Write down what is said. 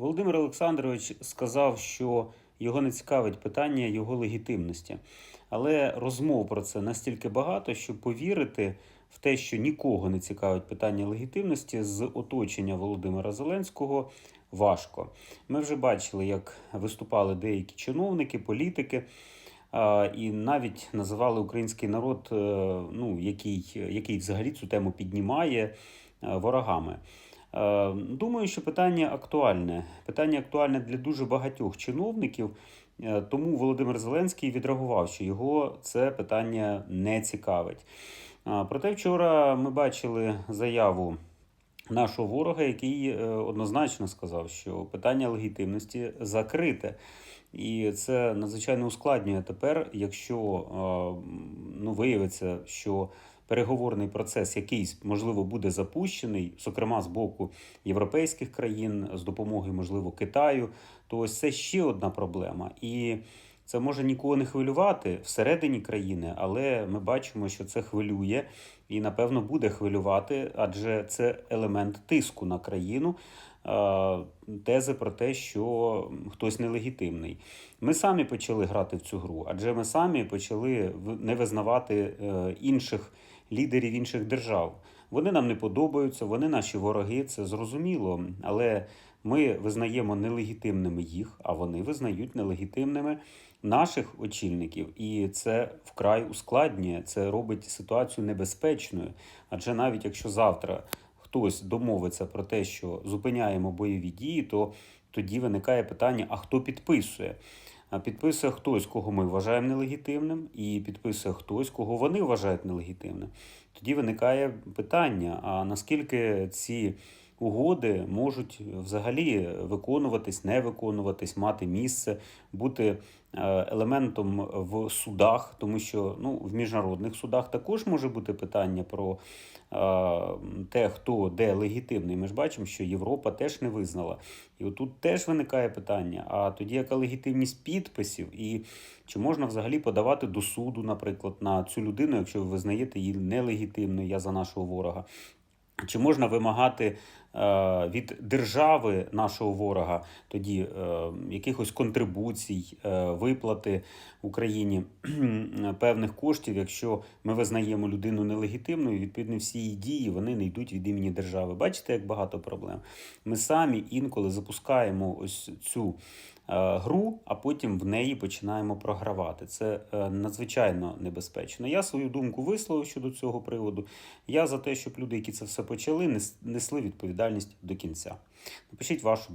Володимир Олександрович сказав, що його не цікавить питання його легітимності. Але розмов про це настільки багато, що повірити в те, що нікого не цікавить питання легітимності з оточення Володимира Зеленського, важко. Ми вже бачили, як виступали деякі чиновники, політики. І навіть називали український народ, е, ну який, який взагалі цю тему піднімає е, ворогами. Е, Думаю, що питання актуальне. Питання актуальне для дуже багатьох чиновників. Е, Тому Володимир Зеленський відреагував, що його це питання не цікавить. Проте вчора ми бачили заяву нашого ворога, який е, однозначно сказав, що питання легітимності закрите. І це надзвичайно ускладнює тепер, якщо е, ну, виявиться, що переговорний процес якийсь можливо буде запущений, зокрема з боку європейських країн, з допомогою, можливо, Китаю, то ось це ще одна проблема. І це може нікого не хвилювати всередині країни, але ми бачимо, що це хвилює і, напевно, буде хвилювати, адже це елемент тиску на країну. Тези про те, що хтось нелегітимний. Ми самі почали грати в цю гру, адже ми самі почали не визнавати е, інших лідерів інших держав. Вони нам не подобаються, вони наші вороги, це зрозуміло. Але ми визнаємо нелегітимними їх, а вони визнають нелегітимними наших очільників. І це вкрай ускладнює, це робить ситуацію небезпечною. Адже навіть якщо завтра хтось домовиться про те, що зупиняємо бойові дії, то тоді виникає питання: а хто підписує? А підписує хтось, кого ми вважаємо нелегітимним, і підписує хтось, кого вони вважають нелегітимним. Тоді виникає питання: а наскільки ці угоди можуть взагалі виконуватись, не виконуватись, мати місце, бути е, елементом в судах, тому що ну, в міжнародних судах також може бути питання про е, те, хто де легітимний. Ми ж бачимо, що Європа теж не визнала. І отут теж виникає питання: а тоді яка легітимність підписів, і чи можна взагалі подавати до суду, наприклад, на цю людину, якщо ви визнаєте її нелегітимною, я за нашого ворога? Чи можна вимагати від держави нашого ворога тоді е, якихось контрибуцій, е, виплати Україні певних коштів, якщо ми визнаємо людину нелегітимною, відповідно, всі її дії вони не йдуть від імені держави. Бачите, як багато проблем. Ми самі інколи запускаємо ось цю е, гру, а потім в неї починаємо програвати. Це е, надзвичайно небезпечно. Я свою думку висловив щодо цього приводу. Я за те, щоб люди, які це все почали, нес- несли відповідальність до кінця. Напишіть вашу